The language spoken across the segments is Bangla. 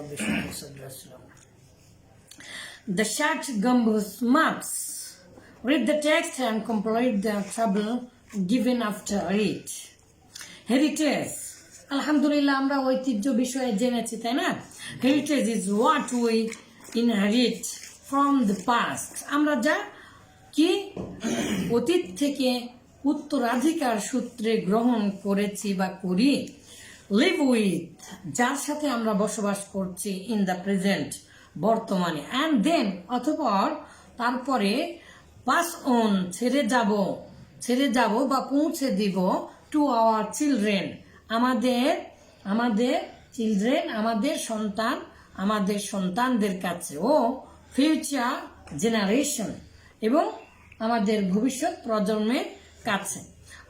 Sallallahu The short gambus maps. Read the text and complete the table given after it. Heritage. আলহামদুলিল্লাহ আমরা ঐতিহ্য বিষয়ে জেনেছি তাই না heritage is what we inherit from the past আমরা যা কি অতীত থেকে উত্তরাধিকার সূত্রে গ্রহণ করেছি বা করি লিভ উইথ যার সাথে আমরা বসবাস করছি ইন দ্য প্রেজেন্ট বর্তমানে অ্যান্ড দেন অথপর তারপরে পাস অন ছেড়ে যাব ছেড়ে যাব বা পৌঁছে দিব টু আওয়ার চিলড্রেন আমাদের আমাদের চিলড্রেন আমাদের সন্তান, আমাদের সন্তানদের কাছে, ও ফিউচার জেনারেশন এবং আমাদের ভবিষ্যৎ প্রজন্মের কাছে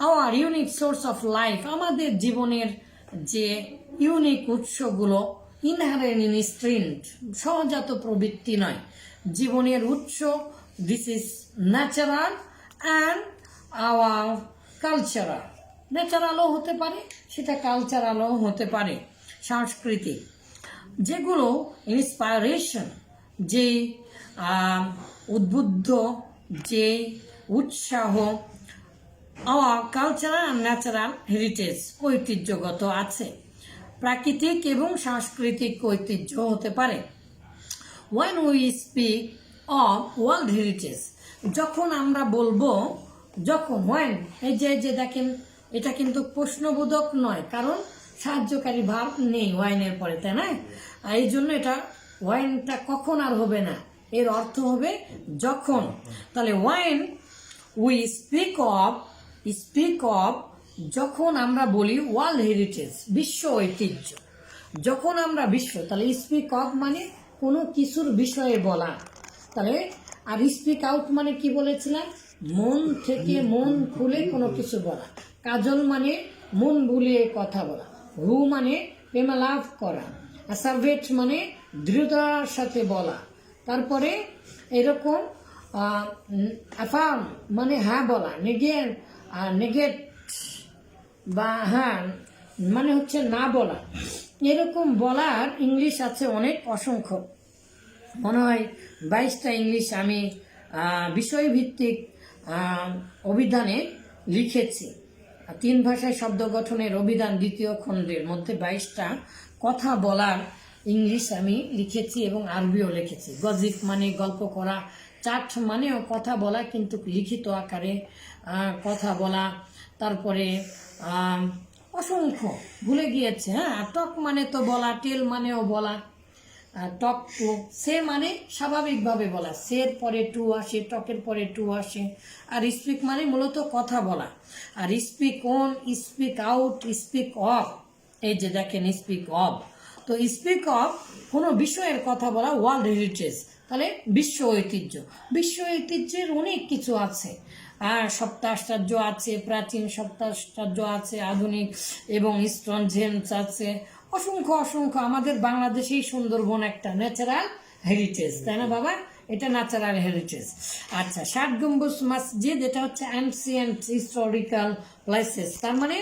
our unique source of life আমাদের জীবনের যে ইউনিক উৎসগুলো ইনহারেন ইনস্ট্রিন্ট সহজাত প্রবৃত্তি নয়। জীবনের উৎস this is natural and our cultural ন্যাচারালও হতে পারে, সেটা কালচারালও হতে পারে। সাংস্কৃতিক। যেগুলো ইন্সপায়ারেশন যে উদ্বুদ্ধ, যে, উৎসাহ our cultural and natural heritage ঐতিহ্যগত আছে। প্রাকৃতিক এবং সাংস্কৃতিক ঐতিহ্য হতে পারে। When we speak of world heritage যখন আমরা বলব, যখন ওয়েন এই যে যে দেখেন, এটা কিন্তু প্রশ্নবোধক নয়, কারণ সাহায্যকারী ভাব নেই ওয়াইনের পরে, তাই না? এই জন্য এটা ওয়াইনটা কখন আর হবে না, এর অর্থ হবে যখন। তাহলে when we speak of speak of যখন আমরা বলি ওয়ার্ল্ড হেরিটেজ বিশ্ব ঐতিহ্য। যখন আমরা বিশ্ব, তাহলে স্পিক অফ মানে কোনো কিছুর বিষয়ে বলা। তাহলে আর স্পিক আউট মানে কি বলেছিলাম? মন থেকে মন খুলে কোনো কিছু বলা। কাজল মানে মন ভুলিয়ে কথা বলা। রু মানে প্রেমালাভ করা। সার্ভেট মানে দৃঢ়তার সাথে বলা। তারপরে এরকম অ্যাফার্ম মানে হ্যাঁ বলা। নেগেট নেগেট বা হ্যাঁ মানে হচ্ছে না বলা। এরকম বলার ইংলিশ আছে অনেক, অসংখ্য। মনে হয় বাইশটা ইংলিশ আমি বিষয়ভিত্তিক অভিধানে লিখেছি। তিন ভাষায় শব্দ গঠনের অভিধান দ্বিতীয় খণ্ডের মধ্যে বাইশটা কথা বলার ইংলিশ আমি লিখেছি এবং আরবিও লিখেছি। গজিফ মানে গল্প করা চাট মানেও কথা বলা, কিন্তু লিখিত আকারে কথা বলা। তারপরে অসংখ্য, ভুলে গিয়েছে হ্যাঁ? টক মানে তো বলা টেল মানেও বলা। টক টু সে মানে স্বাভাবিকভাবে বলা। সের পরে টু আসে, টকের পরে টু আসে। আর স্পিক মানে মূলত কথা বলা। আর speak on, speak out, speak of. এই যে দেখেন, স্পিক অফ। তো স্পিক অফ কোনো বিষয়ের কথা বলা ওয়ার্ল্ড হেরিটেজ। তাহলে বিশ্ব ঐতিহ্য। বিশ্ব ঐতিহ্যের অনেক কিছু আছে। আর সপ্তাশ্চর্য আছে, প্রাচীন সপ্তাশ্চর্য আছে, আধুনিক এবং স্টোন জেমস আছে। অসংখ্য অসংখ্য আমাদের বাংলাদেশেই সুন্দরবন একটা ন্যাচারাল হেরিটেজ তাই না বাবা? এটা ন্যাচারাল হেরিটেজ আচ্ছা ষাট গম্বুজ মসজিদ, এটা হচ্ছে অ্যান্সিয়েন্ট হিস্টোরিক্যাল প্লেসেস তার মানে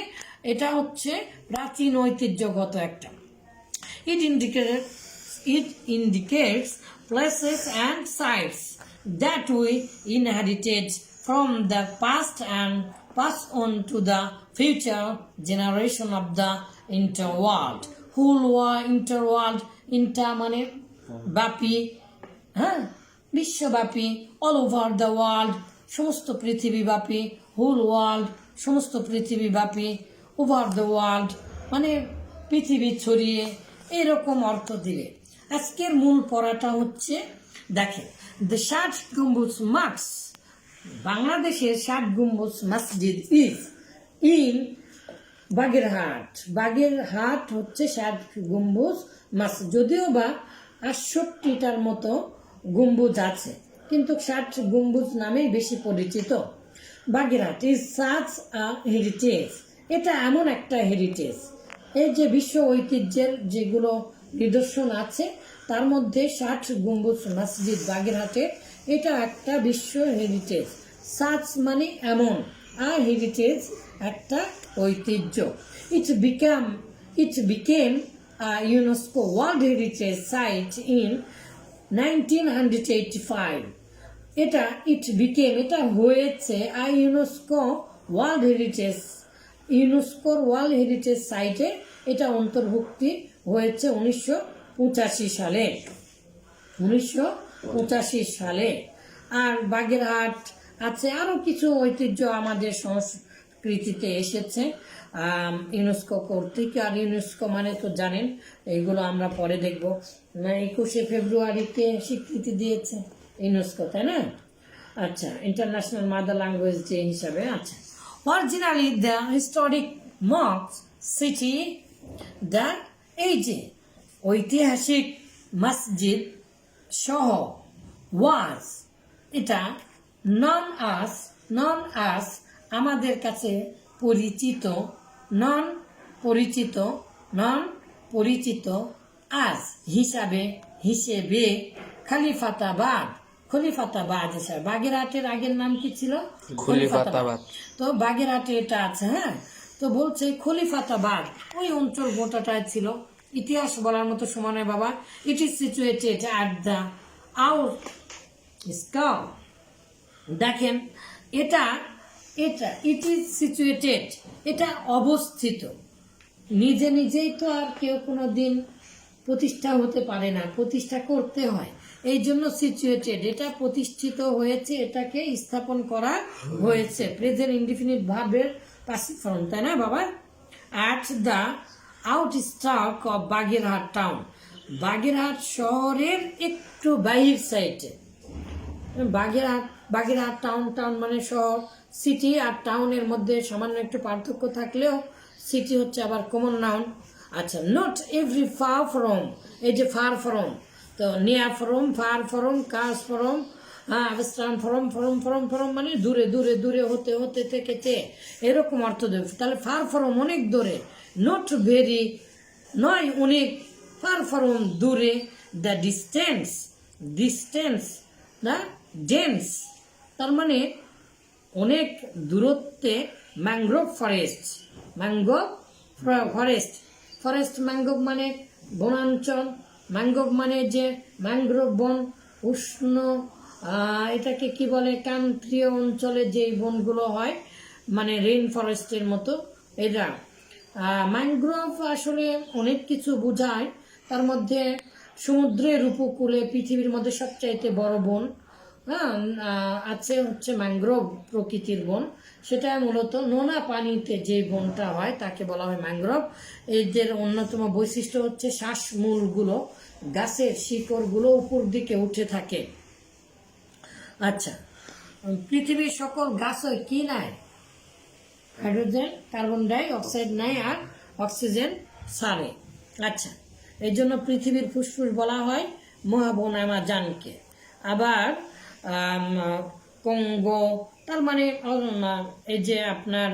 এটা হচ্ছে প্রাচীন ঐতিহ্যগত একটা। ইট indicates it indicates places and sites that we inherited from the past and pass on to the future generation of the interworld. Whole world, interworld, inter মানে ব্যাপী হ্যাঁ বিশ্বব্যাপী অল ওভার দ্য ওয়ার্ল্ড সমস্ত পৃথিবীব্যাপী হোল ওয়ার্ল্ড সমস্ত পৃথিবীব্যাপী ওভার দ্য ওয়ার্ল্ড মানে পৃথিবী ছড়িয়ে এরকম অর্থ দিলে আজকের মূল পড়াটা হচ্ছে, দেখেন দ্য ষাট গম্বুজ মার্কস, বাংলাদেশের ষাট গম্বুজ মসজিদ ইজ ইন বাগেরহাট। বাগেরহাট হচ্ছে ষাট গম্বুজ মাস যদিও বা আটষট্টিটার মতো গম্বুজ আছে, কিন্তু ষাট গম্বুজ নামেই বেশি পরিচিত। Bagerhat is such a heritage এটা এমন একটা হেরিটেজ এই যে বিশ্ব ঐতিহ্যের যেগুলো নিদর্শন আছে। তার মধ্যে ষাট গম্বুজ মসজিদ বাগেরহাটে। এটা একটা বিশ্ব হেরিটেজ সাচ মানে এমন। আর হেরিটেজ একটা ঐতিহ্য। It's become it's became uh, UNESCO World Heritage Site in 1985. এটা ইট বিকেম এটা হয়েছে আই ইউনেস্কো ওয়ার্ল্ড হেরিটেজ ইউনেস্কোর ওয়ার্ল্ড হেরিটেজ সাইটে এটা অন্তর্ভুক্তি হয়েছে উনিশশো পঁচাশি সালে। উনিশশো পঁচাশি সালে। আর বাগেরহাট আছে আরও কিছু ঐতিহ্য আমাদের সংস্কৃতিতে এসেছে। ইউনেস্কো কর্তৃক, আর ইউনেস্কো মানে তো জানেন, এইগুলো আমরা পরে দেখব। একুশে ফেব্রুয়ারিতে স্বীকৃতি দিয়েছে ইউনেস্কো তাই না? আচ্ছা ইন্টারন্যাশনাল মাদার ল্যাঙ্গুয়েজ ডে হিসাবে আচ্ছা। অরিজিনালি দ্য হিস্টোরিক মক্স সিটি দ্য এই যে ঐতিহাসিক মসজিদ সহ ওয়াজ এটা নন আস নন আস আমাদের কাছে পরিচিত নন পরিচিত নন পরিচিত আজ হিসাবে হিসেবে খলিফাতাবাদ খলিফাতাবাদ হিসাবে। বাগেরহাটের আগের নাম কি ছিল? খলিফাতাবাদ। তো বাগেরহাটে এটা আছে হ্যাঁ? তো বলছে, খলিফাতাবাদ। ওই অঞ্চল গোটাটায় ছিল। ইতিহাস বলার মতো সময় বাবা। It is situated at the outskirts দেখেন, এটা এটা ইট ইজ সিচুয়েটেড এটা অবস্থিত। নিজে নিজেই তো আর কেউ কোনো দিন প্রতিষ্ঠা হতে পারে না। প্রতিষ্ঠা করতে হয়। এই জন্য সিচুয়েটেড এটা প্রতিষ্ঠিত হয়েছে, এটাকে স্থাপন করা হয়েছে। প্রেজেন্ট ইনডিফিনিট ভার্বের ফর্ম তাই না বাবা? At the outskirts of Bagerhat town Bagerhat শহরের একটু বাহির সাইডে বাগেরহাট বাগেরহাট টাউন টাউন মানে শহর। সিটি আর টাউনের মধ্যে সামান্য একটু পার্থক্য থাকলেও সিটি হচ্ছে আবার কমন নাউন আচ্ছা নট এভরি ফার ফ্রম এই যে ফার ফ্রম তো নিয়ার ফ্রম ফার ফ্রম কাস ফ্রম হ্যাঁ আবস্থান ফরম ফরম ফরম ফরম মানে দূরে দূরে দূরে হতে হতে, থেকে থেকেছে এরকম অর্থ দেবে। তাহলে ফার ফরম অনেক দূরে। নট ভেরি নয় অনেক। ফার ফরম দূরে। The distance distance the dense তার মানে অনেক দূরত্বে mangrove forest mangrove forest forest mangrove মানে বনাঞ্চল। ম্যাংগ্রোভ মানে যে ম্যাংগ্রোভ বন, উষ্ণ এটাকে কি বলে ক্রান্তীয় অঞ্চলে যে বনগুলো হয় মানে রেইন ফরেস্টের মতো এটা ম্যাংগ্রোভ আসলে অনেক কিছু বোঝায়। তার মধ্যে সমুদ্রের উপকূলে পৃথিবীর মধ্যে সবচাইতে বড় বন হ্যাঁ আছে হচ্ছে ম্যাংগ্রোভ প্রকৃতির বন। সেটা মূলত নোনা পানিতে যে বনটা হয়, তাকে বলা হয় ম্যাংগ্রোভ এদের অন্যতম বৈশিষ্ট্য হচ্ছে শ্বাসমূলগুলো, গাছের শিকড়গুলো উপর দিকে উঠে থাকে। আচ্ছা। পৃথিবীর সকল গাছই কি নাই? হাইড্রোজেন, কার্বন ডাই, অক্সাইড নাই আর অক্সিজেন সারে। আচ্ছা এই জন্য পৃথিবীর ফুসফুস বলা হয় মহাবন আমাজানকে আবার কঙ্গো, তার মানে এই যে আপনার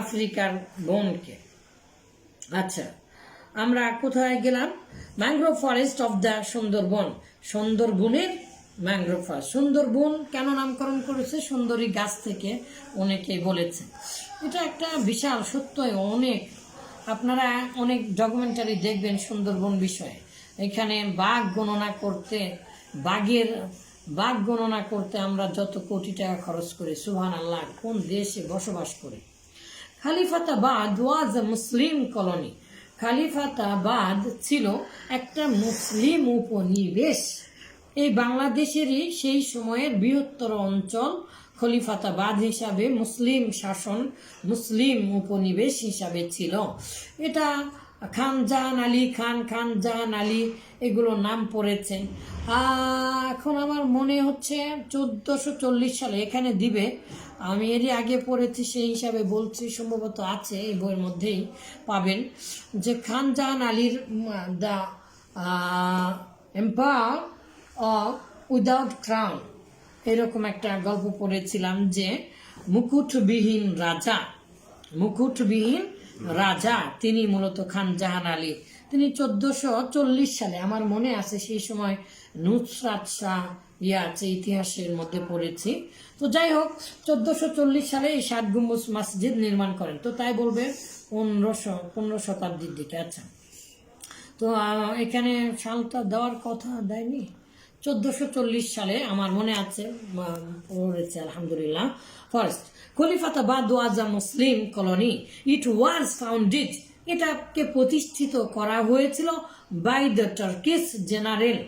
আফ্রিকার বনকে। আচ্ছা আমরা কোথায় গেলাম? Mangrove forest of the Sundarban সুন্দরবনের ম্যাংগ্রোভ ফরেস্ট। সুন্দরবন কেন নামকরণ করেছে? সুন্দরী গাছ থেকে অনেকে বলেছে। এটা একটা বিশাল সত্যই অনেক, আপনারা অনেক ডকুমেন্টারি দেখবেন সুন্দরবন বিষয়ে। এখানে বাঘ গণনা করতে, বাঘের, বাঘ গণনা করতে আমরা যত কোটি টাকা খরচ করি সুহান আল্লাহ কোন দেশে বসবাস করি? খালিফাতাবাদ ওয়াজ মুসলিম কলোনি। খালিফাতাবাদ ছিল একটা মুসলিম উপনিবেশ। এই বাংলাদেশেরই সেই সময়ের বৃহত্তর অঞ্চল খলিফাতাবাদ হিসাবে মুসলিম শাসন, মুসলিম উপনিবেশ হিসাবে ছিল। এটা খান জাহান আলী, খান খান জাহান আলী এগুলো নাম পড়েছে এখন আমার মনে হচ্ছে চোদ্দোশো চল্লিশ সালে এখানে দিবে। আমি এরই আগে পড়েছি, সেই হিসাবে বলছি, সম্ভবত আছে, এই বইয়ের মধ্যেই পাবেন যে খান জাহান আলীর the empire of without crown. এরকম একটা গল্প পড়েছিলাম যে মুকুটবিহীন রাজা মুকুটবিহীন রাজা, তিনি মূলত খান জাহান আলী। তিনি চোদ্দশো চল্লিশ সালে, আমার মনে আছে সেই সময় নুসরাত শাহ ইয়ে আছে ইতিহাসের মধ্যে পড়েছি। তো যাই হোক, চোদ্দশো চল্লিশ সালে এই ষাট গম্বুজ মসজিদ নির্মাণ করেন। তো তাই বলবে পনেরোশো, পনেরো শতাব্দীর দিকে। আচ্ছা। তো এখানে সালটা দেওয়ার কথা দেয়নি? চোদ্দোশো চল্লিশ সালে আমার মনে আছে আলহামদুলিল্লাহ। First Khalifatabad was Muslim colony it was founded এটাকে প্রতিষ্ঠিত করা হয়েছিল বাই দ্য টার্কিস জেনারেল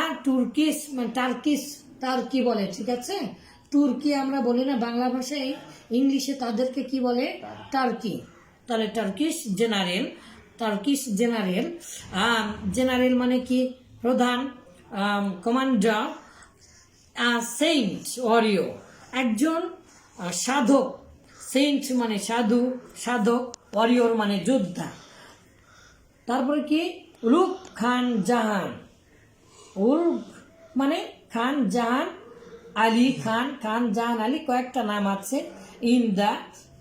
আর তুর্কিস মানে টার্কিস টার্কি বলে, ঠিক আছে? তুর্কি আমরা বলি না, বাংলা ভাষায় ইংলিশে তাদেরকে কি বলে? টার্কি তাহলে Turkish general Turkish general general মানে কি? প্রধান। কমান্ডার সেইন্ট অরিও একজন সাধক সেইন্ট মানে সাধু, সাধক অরিয়র মানে যোদ্ধা। তারপরে কি? রূপ খান জাহান। উল্ফ মানে খান জাহান, আলী খান খান জাহান আলী কয়েকটা নাম আছে ইন দ্য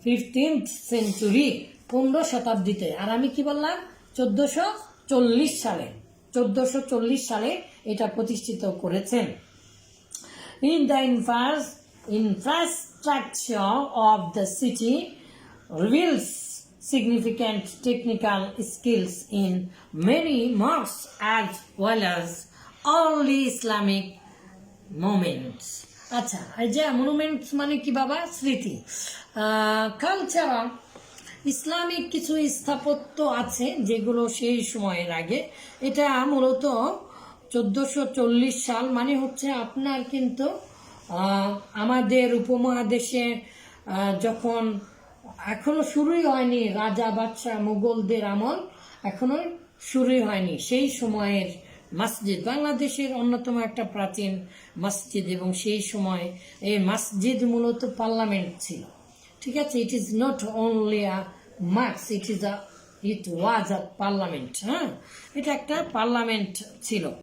ফিফটিন্থ সেঞ্চুরি পনেরো শতাব্দীতে। আর আমি কি বললাম? চোদ্দশো চল্লিশ সালে। 1440 সালে এটা প্রতিষ্ঠিত করেছেন। In the infra infrastructure of the city reveals significant technical skills in many marks as well as only Islamic monuments আচ্ছা এই যে মনুমেন্টস মানে কি বাবা? স্মৃতি। কালচারাল ইসলামিক কিছু স্থাপত্য আছে যেগুলো সেই সময়ের আগে। এটা মূলত চোদ্দোশো চল্লিশ সাল মানে হচ্ছে আপনার কিন্তু আমাদের উপমহাদেশে যখন এখনও শুরুই হয়নি রাজা বাদশাহ মুঘলদের আমল, এখনও শুরুই হয়নি। সেই সময়ের মসজিদ, বাংলাদেশের অন্যতম একটা প্রাচীন মসজিদ এবং সেই সময় এই মসজিদ মূলত পার্লামেন্ট ছিল। ঠিক আছে it is not only a marks it is a it was a parliament হ্যাঁ এটা একটা পার্লামেন্ট ছিল।